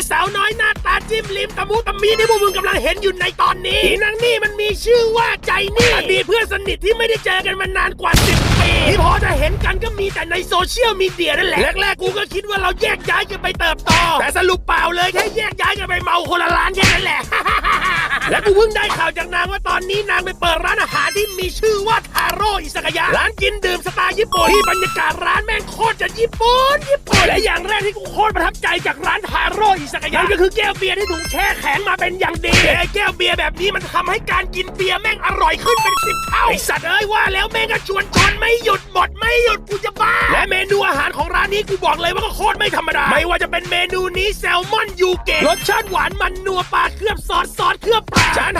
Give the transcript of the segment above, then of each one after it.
ด้วยสาวน้อยหน้าตาจิ้มลิมตะมุตะมีที่พวกมึงกำลังเห็นอยู่ในตอนนี้อีนางนี่มันมีชื่อว่าใจนี่อดีตเพื่อนสนิทที่ไม่ได้เจอกันมานานกว่า10ปีที่พอจะเห็นกันก็มีแต่ในโซเชียลมีเดียนั่นแหละแรกๆกูก็คิดว่าเราแยกย้ายกันไปเติบโตแต่สรุปเปล่าเลยแค่แยกย้ายกันไปเมาคนละร้านแค่นั้นแหละ และกูเพิ่งได้ข่าวจากนางว่าตอนนี้นางไปเปิดร้านอาหารที่มีชื่อว่าทาโร่อิสกายะร้านกินดื่มสไตล์ญี่ปุ่นที่บรรยากาศร้านแม่งโคตรจะญี่ปุ่นญี่ปุ่นและอย่างแรกที่กูโคตรประทับใจจากร้านทาโร่อิสกายะนั่นก็คือแก้วเบียร์ที่ถูกแช่แข็งมาเป็นอย่างดีไอ้แก้วเบียร์แบบนี้มันทำให้การกินเบียร์แม่งอร่อยขึ้นเป็นสิบเท่าไอสัตว์เอ้ยว่าแล้วแม่งก็ชวนชนไม่หยุดหมดไม่หยุดกูจะบ้าแนูอาหารของร้านนี้กูบอกเลยว่าก็โคตรไม่ธรรมดา ไม่ว่าจะเป็นเมนูนี้แซลมอนยูเกะรสชาติหวานมันนัวปลาเคลือบซอสซอสเคลือบปลาจานถัดมาลิ้นวัว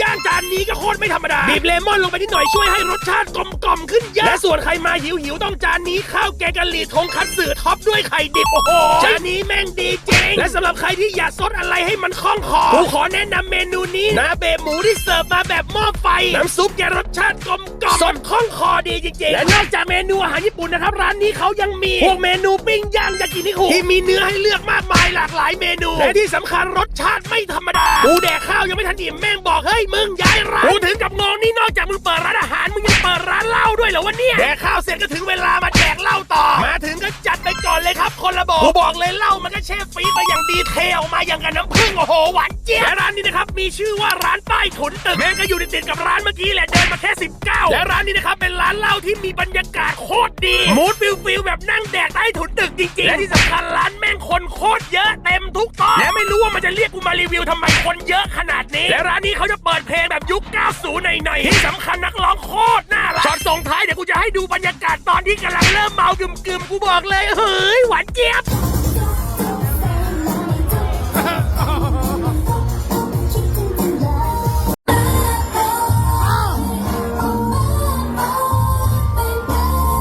ย่างจานนี้ก็โคตรไม่ธรรมดาบีบเลมอนลงไปนิดหน่อยช่วยให้รสชาติกลมกล่อมขึ้นเยอะและส่วนใครมาหิวหิวๆต้องจานนี้ข้าวแกงกะหรี่ทงคัตสึท็อปด้วยไข่ดิบโอ้โหจานนี้แม่งดีจริงและสำหรับใครที่อยากซดอะไรให้มันคล่องคอกูขอแนะนำเมนูนี้นาเบะหมูที่เสิร์ฟมาแบบหม้อไฟน้ำซุปแกรสชาติกลมกล่อมสดคล่องคอดีจริงๆและนอกจากเมนูอาหารญี่ปุ่นนะครับร้านนี้เขายังมีพวกเมนูปิ้งย่างยากินิคุที่มีเนื้อให้เลือกมากมายหลากหลายเมนูและที่สำคัญรสชาติไม่ธรรมดากูแดกข้าว ยังไม่ทันอิ่มแม่งบอกเฮ้ยมึงย้ายร้านกูถึงกับงงนี่นอกจากมึงเปิดร้านอาหารมึงยังเปิดร้านเหล้าด้วยเหรอวะเนี่ยแดกข้าวเสร็จก็ถึงเวลามาแดกเหล้าต่อ มาถึงก็จัดไปก่อนเลยครับ คนละบอกกูบอกเลยเหล้ามันก็เชฟฟรีมาอย่างดีเทลมาอย่างกับน้ำผึ้งโอ้โหหวานเจี๊ยบและร้านนี้นะครับมีชื่อว่าร้านใต้ถุนตึกแม่งก็อยู่ติดๆกับร้านเมื่อกี้แหละเดินมาแค่ 19 และร้านนี้นะครับเป็นร้านเหล้าที่มีบรรยากาศโคตรดีมูดฟิลฟิลแบบนั่งแดกใต้ถุนตึกจริงๆและที่สำคัญร้านแม่ง คนโคตรเยอะเต็มทุกโต๊ะและไม่รู้ว่ามันจะเรียกกูมารีวิวทำไมคนเยอะขนาดนี้ และร้านนี้เขาจะเปิดเพลงแบบยุค 90หน่อยๆที่สำคัญนักร้องโคตรน่ารักช็อตส่งท้ายเดี๋ยวกูจะให้ดูบรรยากาศตอนที่กำลังเริ่มเมากึมๆกูบอกเลยเฮ้ยหวานเจี๊ยบ